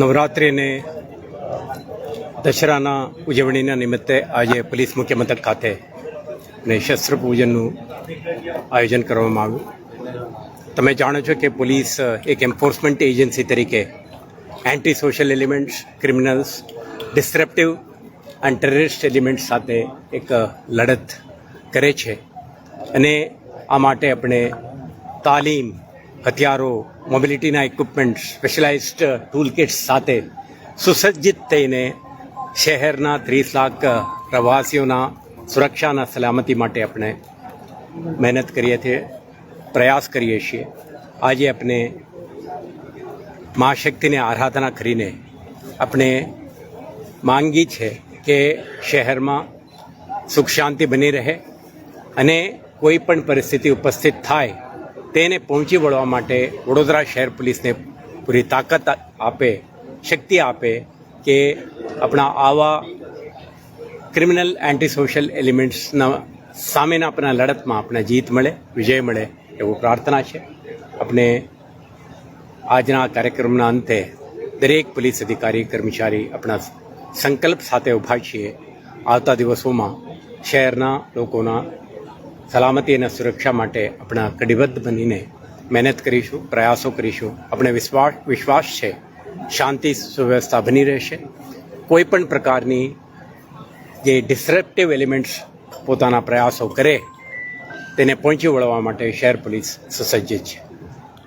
નવરાત્રિ અને દશરાના ઉજવણીના નિમિત્તે આજે પોલીસ મુખ્ય મથક ખાતે ને શસ્ત્ર પૂજનનું આયોજન કરવામાં આવ્યું. તમે જાણો છો કે પોલીસ એક એન્ફોર્સમેન્ટ એજન્સી તરીકે anti social elements criminals disruptive and terrorist elements સાથે એક લડત કરે છે. અને આ માટે આપણે તાલીમ હથિયારો મોબિલિટીના ઇક્વિપમેન્ટ સ્પેશિયલાઇઝ્ડ ટૂલ કિટ્સ સાથે સુસજ્જિત થઈને શહેરના ત્રીસ લાખ પ્રવાસીઓના સુરક્ષાના સલામતી માટે આપણે મહેનત કરીએ છીએ, પ્રયાસ કરીએ છીએ. આજે આપણે મા શક્તિને આરાધના કરીને આપણે માંગી છે કે શહેરમાં સુખ શાંતિ બની રહે અને કોઈ પણ પરિસ્થિતિ ઉપસ્થિત થાય તેને પહોંચી વળવા માટે વડોદરા શહેર પોલીસને પૂરી તાકાત આપે, શક્તિ આપે કે આપણા આવા ક્રિમિનલ એન્ટી સોશિયલ એલિમેન્ટ્સના સામેના આપણા લડતમાં આપણે જીત મળે, વિજય મળે એવું પ્રાર્થના છે. આપણે આજના કાર્યક્રમના અંતે દરેક પોલીસ અધિકારી, કર્મચારી આપણા સંકલ્પ સાથે ઊભા છીએ. આવતા દિવસોમાં શહેરના લોકોના સલામતી અને સુરક્ષા માટે આપણા કટિબદ્ધ બનીને મહેનત કરીશું, પ્રયાસો કરીશું. આપણે વિશ્વાસ વિશ્વાસ છે, શાંતિ, સુવ્યવસ્થા બની રહેશે. કોઈ પણ પ્રકારની જે ડિસ્રપ્ટિવ એલિમેન્ટ્સ પોતાના પ્રયાસો કરે, તેને પહોંચી વળવા માટે શહેર પોલીસ સુસજ્જ છે.